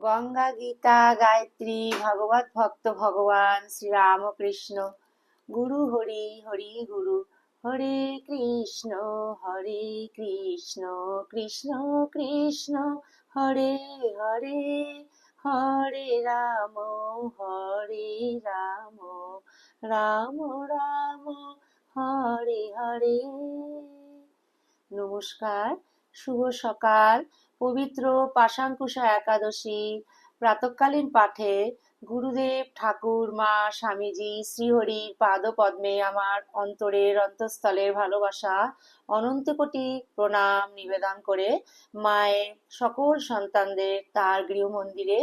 গঙ্গা গীতা, গায়ত্রী, ভাগবত ভক্ত ভগবান, শ্রীরামকৃষ্ণ। গুরু হরি হরি গুরু, হরে কৃষ্ণ হরে কৃষ্ণ কৃষ্ণ কৃষ্ণ, হরে হরে হরে রাম হরে রাম রাম রাম, হরে হরে। নমস্কার। শুভ সকাল। পবিত্র পাশাঙ্কুশা একাদশী। প্রাতকালীন পাঠে গুরুদেব ঠাকুর, মা, স্বামীজি শ্রীহরির পাদপদ্মে আমার অন্তরের অন্তঃস্থলের ভালোবাসা, অনন্ত কোটি প্রণাম নিবেদন করে মায়ের সকল সন্তানদের তার গৃহমন্দিরে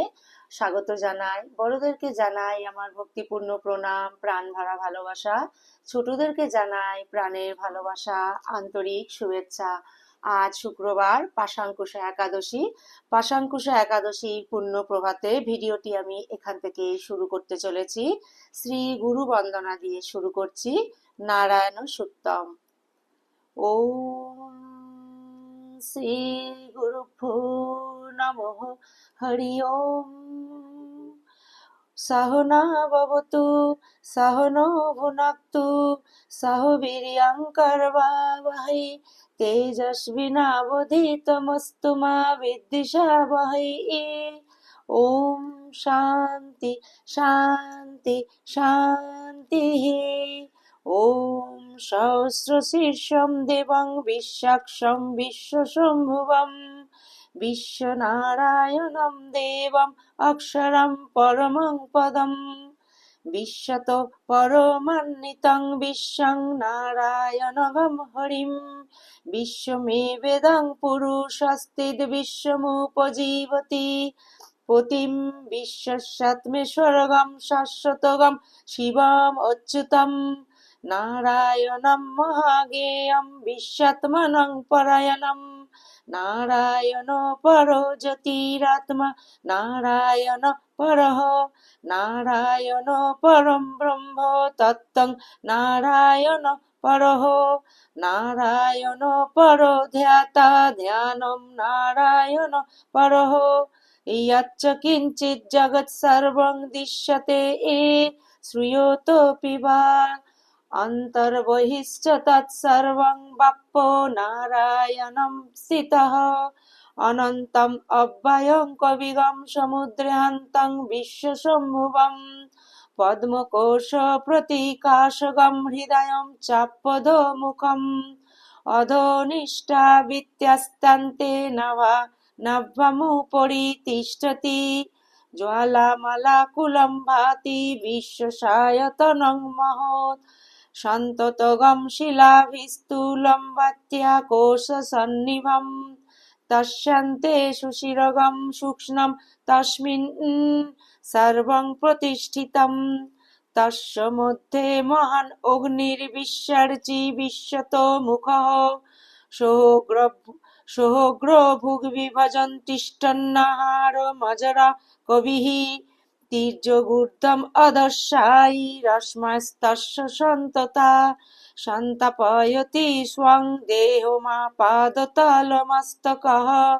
স্বাগত জানাই। বড়দেরকে জানাই আমার ভক্তিপূর্ণ প্রণাম, প্রাণ ভরা ভালোবাসা। ছোটদেরকে জানাই প্রাণের ভালোবাসা, আন্তরিক শুভেচ্ছা। আজ শুক্রবার পাশাঙ্কুশা একাদশী। পাশাঙ্কুশা একাদশী পূর্ণ প্রভাতে ভিডিওটি আমি এখান থেকে শুরু করতে চলেছি। শ্রী গুরু বন্দনা দিয়ে শুরু করছি। নারায়ণ সুত্তম ও শ্রী গুরু নমঃ। হরি ওম সাহনা ভবতু সাহনো ভুনাক্তু সাহ বীর্যঙ্করবাবহৈ তেজস্বিনাবধিতমস্তু মা বিদ্বিষাবহৈ ওম শান্তি শান্তি শান্তি ওম সহস্র শীর্ষম দেবং, বিশ্বাক্ষম বিশ্বশম্ভুবম বিশ্বনারায়ণম দেবম অক্ষরম পরমং পদম বিশ্বত পরমান্বিতং বিশ্বং নারায়ণগম হরিম বিশ্বমে বেদং পুরুষস্তিদ বিশ্বমুপজীবতি পতিম বিশ্বস্যাত্মেশ্বরগম শাশ্বতগম শিবম অচ্যুতম নারায়ণম মহাগেয়ম বিশ্বাত্মনং পরায়ণম নারায়ণ পর জ্যোতিরাত্মা, নারায়ণ পরহ নারায়ণ পরম ব্রহ্ম তত্ত্বং, নারায়ণ পরহ নারায়ণ পর ধ্যাতা ধ্যানম, নারায়ণ পরহ ইয়াচ্চ কিঞ্চিৎ জগৎ সর্বং দৃশ্যতে এ শ্রূয়তোপি বা। অন্তর্বহিশ্চ তৎসর্বং বাপ্প নারায়ণं স্থিতः অনন্তম অব্যয়ং কবিগম সমুদ্রান্तं বিশ্বসম্ভুবম পদ্মকোশ প্রতিকাশগম হৃদয়ং চাপদমুখম অধনিষ্ঠা বিত্যাস্তান্তে নভা নভ্যমুপরি তিষ্ঠতি জ্বালামালাকুলম ভাতি বিশ্বসায়তনং মহৎ সন্ততগম শিলাভিস্থূলম বাত্যা কোশসন্নিভম তস্যন্তে সুশিরগম সূক্ষ্মম তস্মিন সর্বং প্রতিষ্ঠিতম তস্য মধ্যে মহান অগ্নির্বিশ্বর্চি বিশ্বত মুখ সোগ্র সোগ্র ভুগ বিভজন তিষ্ঠন্নাহার মজরা কবিঃ তীর্যগূর্ধম অদর্শায়ী রশ্মস্তস্য সন্ততা সন্তাপয়তি স্বং দেহমাপাদতলমস্তকः।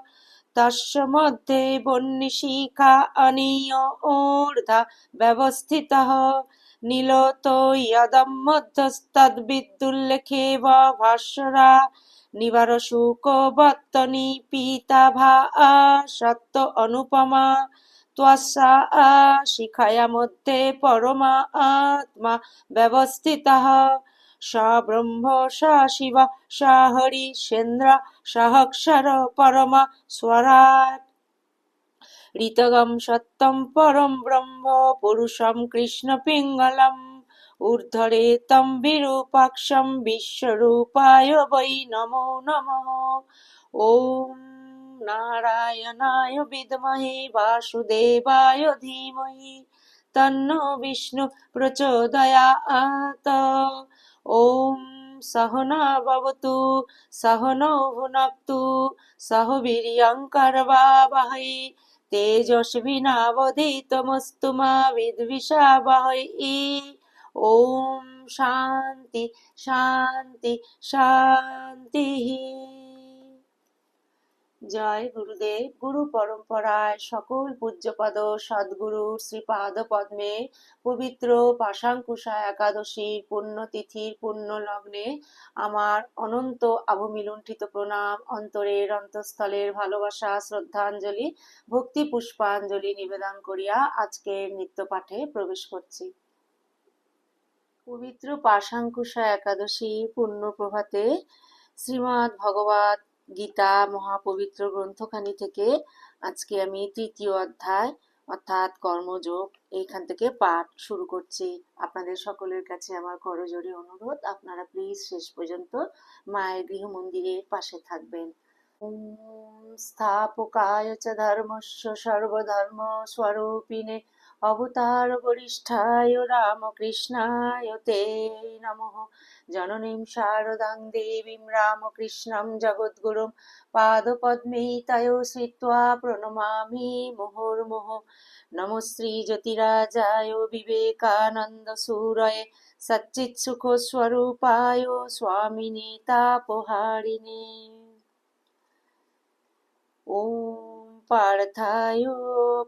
তস্য মধ্যে বহ্নিশিখা অনীয় ঊর্ধ্বা ব্যবস্থিতः। নীলত ইয়দম মধ্যস্তদ্বিদুল্লেখেব ভাস্বরা। নিবার শুকবত্তনি পিতাভা সত্য অনুপমা। পরমা আত্মা ব্যবস্থিতः স ব্রহ্ম স শিব স হরি সেন্দ্র সহক্ষর পরম স্বরাট ঋতগম সত্যম পরম ব্রহ্ম পুরুষম কৃষ্ণ পিঙ্গলম ঊর্ধ্বরে তম বিরূপাক্ষম বিশ্বরূপায় বৈ নমো নমঃ ওম নারায়ণায় বিদ্মহে বাসুদেবায় ধীমহি তন্নো বিষ্ণু প্রচোদয়াৎ ওম সহনা ভবতু সহনৌ ভুনক্তু সহ বীর্যঙ্করবাবহৈ তেজস্বিনাবধিতমস্তু মা বিদ্বিষাবহৈ ওম শান্তি শান্তি শান্তিः জয় গুরুদেব, গুরু পরম্পরায় সকল পূজ্যপদ সদ্গুরু শ্রীপাদ পদ্মে পবিত্র পাশাঙ্কুশা একাদশীর পুণ্যতিথির পুণ্য লগ্নে আমার অনন্ত আবমিলুণ্ঠিত প্রণাম, অন্তরের অন্তঃস্থলের ভালোবাসা, শ্রদ্ধাঞ্জলি, ভক্তি পুষ্পাঞ্জলি নিবেদন করিয়া আজকের নিত্য পাঠে প্রবেশ করছি। পবিত্র পাশাঙ্কুশা একাদশী পুণ্য প্রভাতে শ্রীমৎ ভগবত গীতা, মহাপবিত্র গ্রন্থখানি থেকে আজকে আমি তৃতীয় অধ্যায়, অর্থাৎ কর্মযোগ, এইখান থেকে পাঠ শুরু করছি। আপনাদের সকলের কাছে আমার করজোরে অনুরোধ, আপনারা প্লিজ শেষ পর্যন্ত মায়ের গৃহ মন্দিরের পাশে থাকবেন। স্থাপকায় চ ধর্মস্য সর্বধর্ম স্বরূপিণে অবতার বরিষ্ঠায় রামকৃষ্ণায় তে নমঃ। জননীম শারদাং দেবীম রামকৃষ্ণম জগদ্গুরুম পাদপদ্মে তয়ো শ্রিত্বা প্রণমামি মুহুর্মুহ। নম শ্রী জ্যোতিরাজায় বিবেকানন্দ সুরয়ে সচ্চিৎ সুখ স্বরূপায় স্বামিনী তাপহারিণী। ওম পার্থায়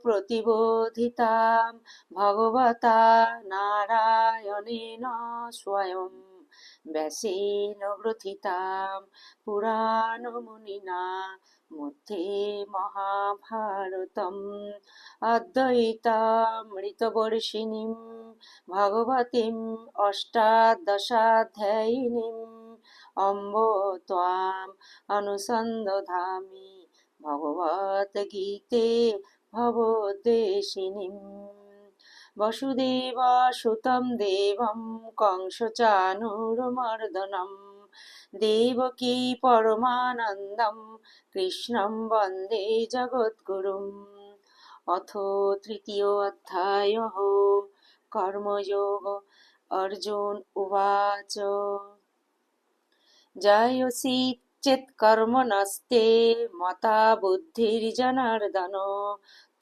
প্রতিবোধিতাম ভগবতা নারায়ণেন স্বয়ং। ব্যাসেন গ্রথিতাম পুরাণ মুনিনা মধ্যে মহাভারতম অদ্বৈতামৃতবর্ষিণীম ভগবতী অষ্টাদশাধ্যায়িনীম অম্ব ত্বাম ভগবত গীতে ভবদেশিনী वसुदेवसुतं देवं कंसचाणूरमर्दनं देवकी परमानन्दं कृष्णं वन्दे जगद्गुरुम् অথ তৃতীয় অধ্যায় কর্মযোগ অর্জুন উবাচ জয়সী চেৎকর্মণস্তে মতা বুদ্ধির্জনার্দন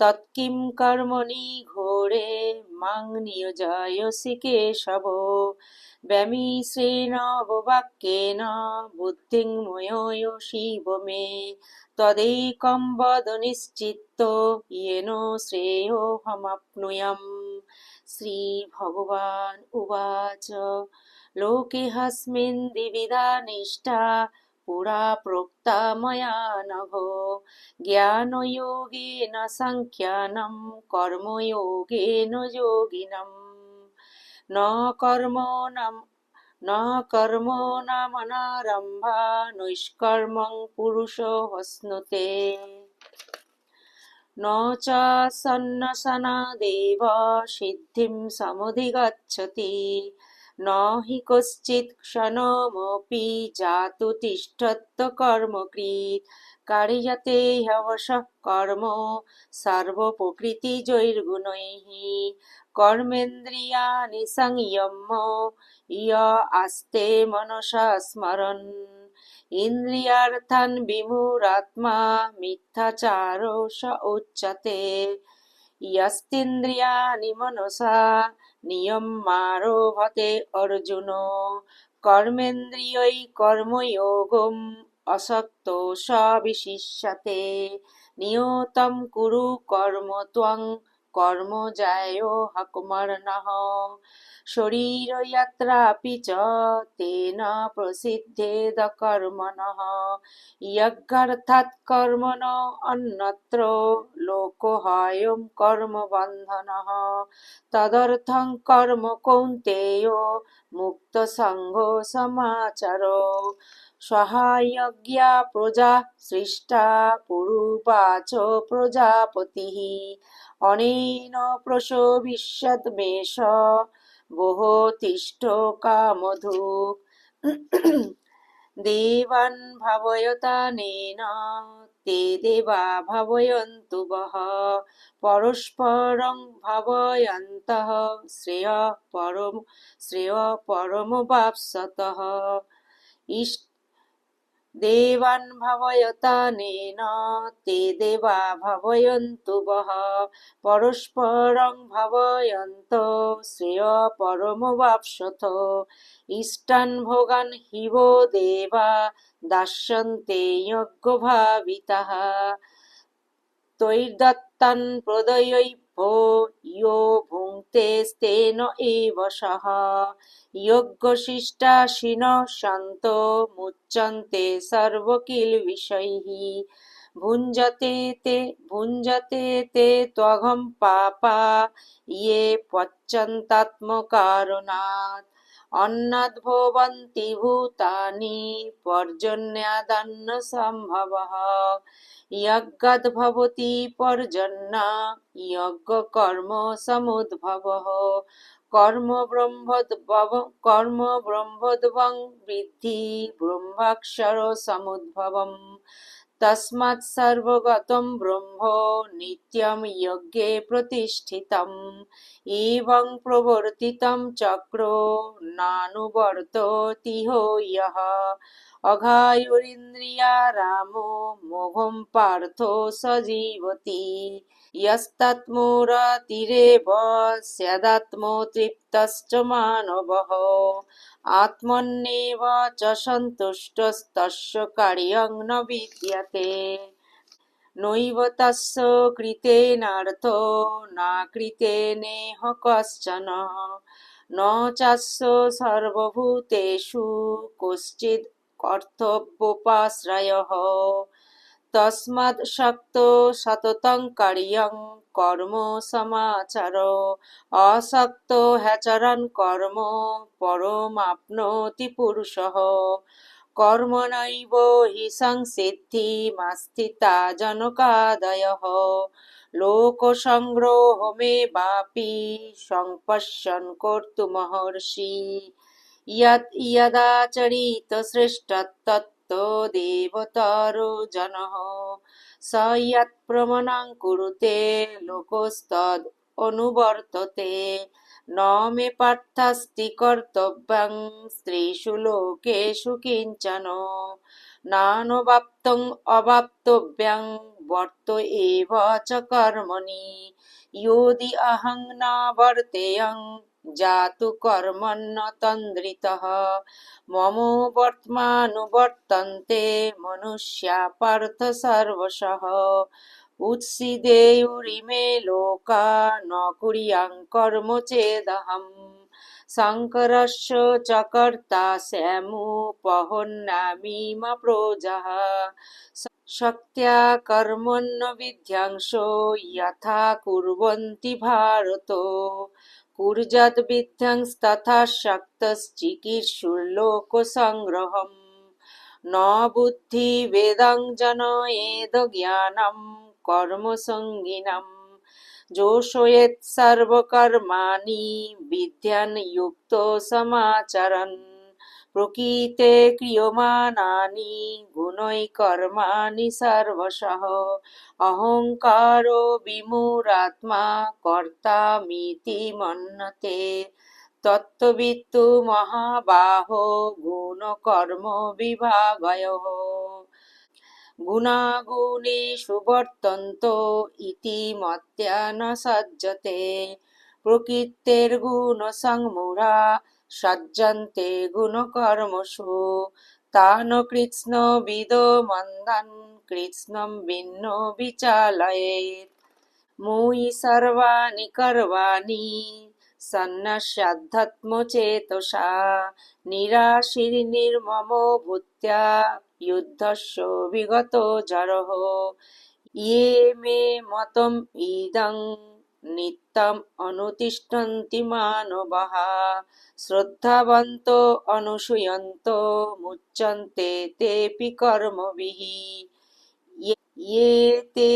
তৎকিম কর্মণি ঘোরে, মাং নিয়োজয়সি কেশব। ব্যমিশ্রেণ বাক্যেন বুদ্ধিংময়োশিব মে। তদেকম বদ শ্রেয় ইয়েন শ্রী ভগবান উবাচ, লোকে হস্মিন নিষ্ঠা पुरा प्रोक्ता मया नभो ज्ञानयोगेन सङ्ख्यानं कर्मयोगेन योगिनम् न कर्मणं न कर्मणामनारम्भा नैष्कर्मं पुरुषो वस्नुते न च सन्नसनादेव सिद्धिं समुधिगच्छति ন হি কশ্চিৎ ক্ষণমপি জাতু তিষ্ঠত্ব কর্মকৃত কারিয়াতে হবশ কর্ম সর্বপ্রকৃতি জৈর্গুণৈহি কর্মেন্দ্রিয়ানি সংযম ইয় আস্তে মনসা স্মরণ ইন্দ্রিয়ার্থান বিমুরাত্মা মিথ্যাচার উচ্চতে ইয়স্তিন্দ্রিয়ানি মনসা নিয়ম মারোভতে অর্জুন কর্মেন্দ্রিয়ই কর্মযোগম অসক্ত সবিশিষ্যতে নিয়তম কুরু কর্ম ত্বং কর্ম যায় হকমর্ণঃ শরীরযাত্রাপি চ তেন প্রসিদ্ধেদ কর্মণঃ যজ্ঞার্থাৎ কর্মণ অন্যত্র লোকহায়ং কর্মবন্ধনঃ তদর্থং কর্ম কৌন্তেয় মুক্তসঙ্গ সমাচার সহায়জ্ঞা প্রজা সৃষ্টা পুরুপাচ প্রজাপতি অনেন প্রসবিষ্যদ্মেষ বহতিষ্ঠ কামধু। দেবান ভাবয়তানেন তে দেবা ভাবয়ন্তু বহ পরস্পরং ভাবয়ন্তঃ শ্রেয় পরম শ্রেয় পরমবাপ্সতঃ ইষ্ট देवान् भावयतानेन ते देवा भावयन्तु वः परस्परं भावयन्त श्रेय परमवाप्स्यथ इष्टान् भोगान् हि वो देवा दास्यन्ते यज्ञभाविताः ভো ইয়ো ভুংতে স্তেন এব সহ যোগ্যশিষ্টাসীন সন্ত মুচ্যন্তে সর্বকিল বিষয়ৈঃ ভুঞ্জতে তে ভুঞ্জতে তে ত্বঘম পাপা ইয়ে পচ্যন্তাত্মকারণাৎ अन्नाद्भवन्ति भूतानि पर्जन्यादन्नसम्भवः यज्ञद्भवति पर्जन्य यज्ञकर्म समुद्भवः कर्म ब्रह्मोद्भव कर्म ब्रह्मोद्भवं विद्धि ब्रह्माक्षर समुद्भवम् तस्मात् सर्वगतं ब्रह्म नित्यं यज्ञे प्रतिष्ठितम् एवं प्रवर्तितं चक्रो नानुवर्तति यः अघायुरिन्द्रियारामो मोघं पार्थो स जीवति यस्तत्मूरतिरेव स्यादात्मतृप्तश्च मानवः आत्मन्येव च सन्तुष्टस्तस्य कार्यं न विद्यते नैव तस्य कृतेनार्थो नाकृतेनेह कश्चन न चास्य सर्वभूतेषु कश्चित् কর্তব্যোপাশ্রয়ঃ তস্মাৎ শক্ত সততং কার্যং কর্ম সমাচার অসক্ত হ্যাচরণ কর্ম পরমাপ্নোতি পুরুষঃ কর্ম নৈব হি সংসিদ্ধিমাস্থিতা জনকাদয়ঃ লোকসংগ্রহ মে বাপি সম্পশ্যন কর্তুমহর্ষি ইয়দ শ্রেষ্ঠত্ব জনঃ জন সমণ কুরুতে লোকস্তদ অনুবর্ততে নমে মে পার্থাস্তি কর্তব্যং স্ত্রীষু লোকেশু কিঞ্চন নানবাপ্তং অবাপ্তব্যং বর্ত এব চ কর্মণি যদি অহং না বর্তেয়ং জাতু কর্মন্ন তন্দ্রিত মম বর্তমানুবর্তন্তে মনুষ্যা পার্থ সর্বশ উৎসিদেয়ুরিমে লোকা ন কুড়িয়াং কর্ম চেদহম শঙ্করস্য চকর্তা শ্যামু শ্যামুপহন্নামিমা প্রজः শক্ত্যা কর্মণ্য বিধ্যাংশ ইয়থা কুর্বন্তি ভারত विद्यांस्तथा शक्तश्चिकीर्षुर्लोकसङ्ग्रहम् न बुद्धिवेदं जनयेद ज्ञानं कर्मसङ्गिनम् जोषयेत् सर्वकर्माणि विद्यान् युक्तो समाचरन् প্রকৃতে ক্রিয়মাণানি, গুণই কর্মানি সর্বশঃ অহংকার বিমুরাত্মা কর্তা মিতি মন্যতে তত্ত্ববিত্তু মহাবাহ গুণ কর্ম বিভাগয়। গুণাগুণে সুবর্তন্ত ইতি মত্যান সজ্জতে। প্রকৃতের গুণ সংমুরা সজ্জন্তে গুণকর্মসু। তান কৃষ্ণ বিদ মন্দন কৃষ্ণ ভিন্ন বিচালয়ে মুই সর্বাণি কর্বাণি সন্ন্যাসাধ্যাত্মচেতসা নিরাশির নির্মম ভূত্যা, যুদ্ধস্য বিগত জরহ ইয়ে মে মতম ইদং। নিত্যম অনুতিষ্ঠন্তি মানবাহ শ্রদ্ধাবন্ত অনুসূয়ন্ত মুচ্ছন্তে তেপি কর্মবিহি ইয়েতে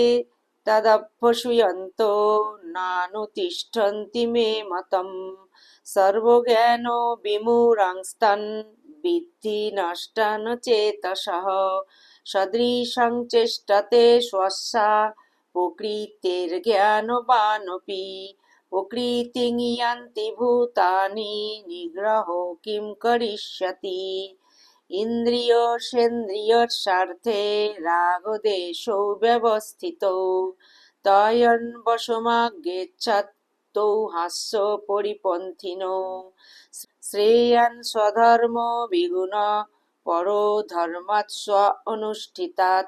তদভ্যসূয়ন্ত নানুতিষ্ঠন্তি মে মতম সর্বজ্ঞান বিমূরাংস্তন বিদ্ধি নষ্টান চেতসহ সদৃশং চেষ্টতে স্বস্যা প্রকৃতের প্রকৃতি প্রকৃতিংয়ান্তি ভূতানি, নিগ্রহ কিম করিষ্যতি। ইন্দ্রিয় সেন্দ্রিয় স্বার্থে রাগদেশ ব্যবস্থিত, তয়ন বসমাগেচ্ছত তৌ হাস্য পরিপন্থিন। শ্রেয়ান স্বধর্ম বিগুণ, পর ধর্মাৎ অনুষ্ঠিতাত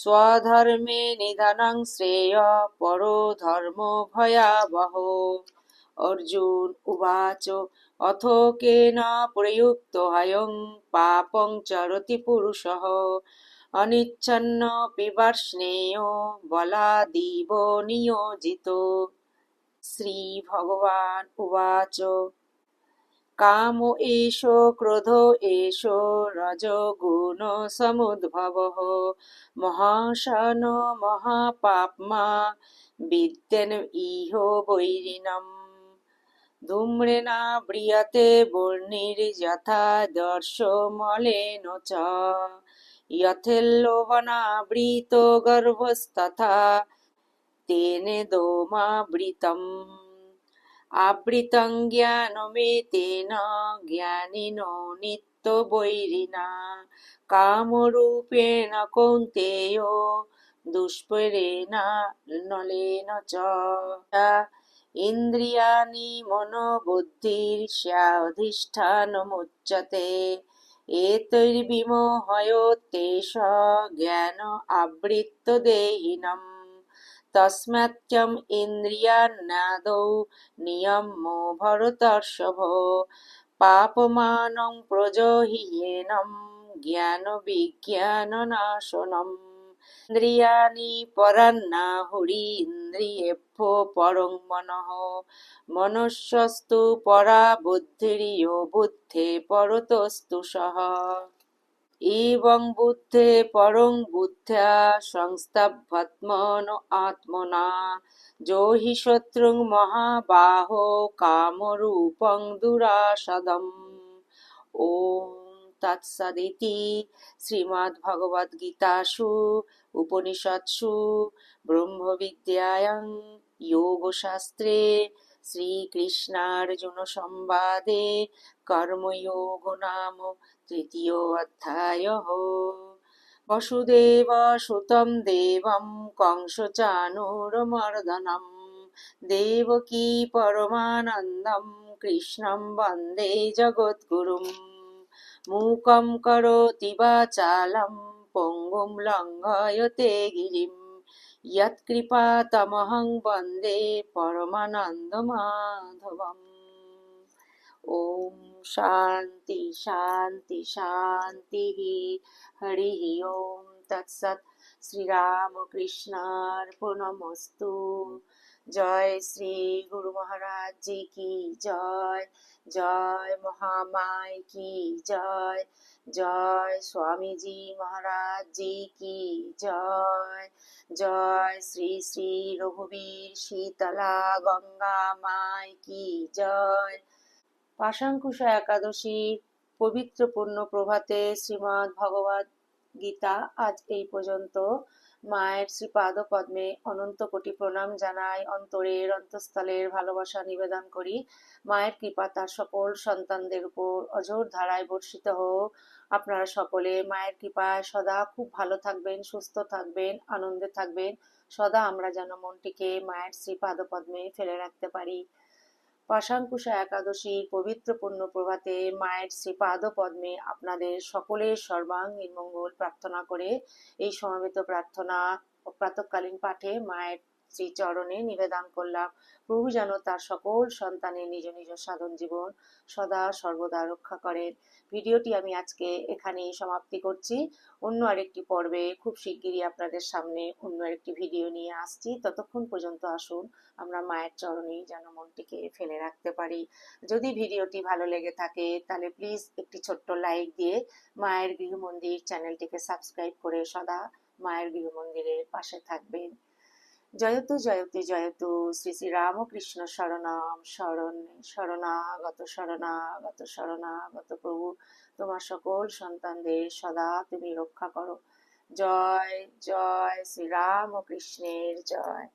স্বধর্মে নিধনং শ্রেয়, পরো ধর্ম ভয়াবহ। অর্জুন উবাচ, অথ কেন প্রযুক্ত হয়ং পাপং চরতি পুরুষः। অনিচ্ছন্ন পিবার্ষ্ণেয় বলাদিব নিয়োজিত। শ্রীভগবান উবাচ। কাম এষ ক্রোধ এষ রজগুণ সমুদ্ভবः মহাশন মহাপাপ্মা বিদ্যেন ইহ বৈরিণম ধূম্রেণাব্রিয়তে বহ্নির্যথা দর্শমলেন চ यथेल्लोवनावृतो गर्भस्तथा तेनेदोमावृतम् আবৃতং জ্ঞানমেতেন জ্ঞানিন নিত্যবৈরিণা কামরূপেণ কৌন্তেয় দুষ্পরেণ নলেন চ ইন্দ্রিয়াণি মনোবুদ্ধির স্যাধিষ্ঠানমুচ্যতে এতৈর্বিমোহয়তেষ জ্ঞান আবৃত্ত দেহিনম নিয়মো ভরতর্ষভ পাপমানং প্রজহিয়েনম জ্ঞান বিজ্ঞান নাশনম ইন্দ্রিয়াণি পরান্নাহুরি ইন্দ্রিয়েভ্যো পরং মনঃ মনুষ্যস্তু পরা বুদ্ধিরিয় বুদ্ধে পরতস্তু সহ এবং বুদ্ধে পরং বুদ্ধ্যা সংস্তাভ্যত্মন আত্মনা যো হি শত্রুং মহাবাহো কামরূপং দুরাসদম ওম তৎসদিতি শ্রীমদ্ভগবদ্গীতাসু উপনিষৎসু ব্রহ্মবিদ্যায়াং যোগশাস্ত্রে শ্রীকৃষ্ণার্জুন সম্বাদে কর্মযোগ নাম তৃতীয় অধ্যায় বসুদেব সুতম দেবম কংস চানুর চানুরমর্দনম দেবকী পরমানন্দম কৃষ্ণম বন্দে জগদ্গুরুম মূকম করোতি বা চালম পঙ্গুম লঙ্ঘয়তে গিরিম। यत्कृपातमहं वन्दे परमानन्दमाधवम् ॐ शान्ति शान्ति शान्तिः हरिः ॐ तत्सत् श्रीरामकृष्णार्पणमस्तु জয় শ্রী গুরু মহারাজ জি কি জয় জয় মহামায় কি জয় জয় স্বামীজি মহারাজ জি কি জয় জয় শ্রী শ্রী রঘুবীর শীতলা গঙ্গা মায় কি জয়। পাশাঙ্কুশ একাদশীর পবিত্র পূর্ণ প্রভাতে শ্রীমৎ ভগবত গীতা আজ এই পর্যন্ত মায়ের শ্রীপাদ পদ্মে অনন্ত কোটি প্রণাম জানাই অন্তরের অন্তঃস্থলের ভালোবাসা নিবেদন করি। মায়ের কৃপা তার সকল সন্তানদের উপর অজোর ধারায় বর্ষিত হোক। আপনারা সকলে মায়ের কৃপায় সদা খুব ভালো থাকবেন, সুস্থ থাকবেন, আনন্দে থাকবেন। সদা আমরা যেন মনটিকে মায়ের শ্রীপাদ পদ্মে ফেলে রাখতে পারি। পাশাঙ্কুশা একাদশীর পবিত্র পূর্ণ প্রভাতে মায়ের শ্রীপাদ পদ্মে আপনাদের সকলের সর্বাঙ্গীন মঙ্গল প্রার্থনা করে এই সমবেত প্রার্থনা প্রাতঃকালীন প্রাতকালীন পাঠে মায়ের শ্রীচরণে নিবেদন করলাম। প্রভু যেন তার সকল সন্তানের নিজ নিজ সাধন জীবন সদা সর্বদা রক্ষা করেন। ভিডিওটি আমি আজকে এখানেই সমাপ্তি করছি। অন্য আরেকটি পর্বে খুব শিগগিরই আপনাদের সামনে অন্য আরেকটি ভিডিও নিয়ে আসছি। ততক্ষণ পর্যন্ত আসুন, আমরা মায়ের চরণেই যেন মনটিকে ফেলে রাখতে পারি। যদি ভিডিওটি ভালো লেগে থাকে, তাহলে প্লিজ একটি ছোট্ট লাইক দিয়ে মায়ের গৃহমন্দির চ্যানেলটিকে সাবস্ক্রাইব করে সদা মায়ের গৃহমন্দিরের পাশে থাকবেন। জয়তু জয়তু জয়তু। শ্রী শ্রী রামকৃষ্ণ শরণাম, শরণ, শরণাগত শরণাগত শরণাগত প্রভু। তোমার সকল সন্তানদের সদা তুমি রক্ষা করো। জয় জয় শ্রী রামকৃষ্ণের জয়।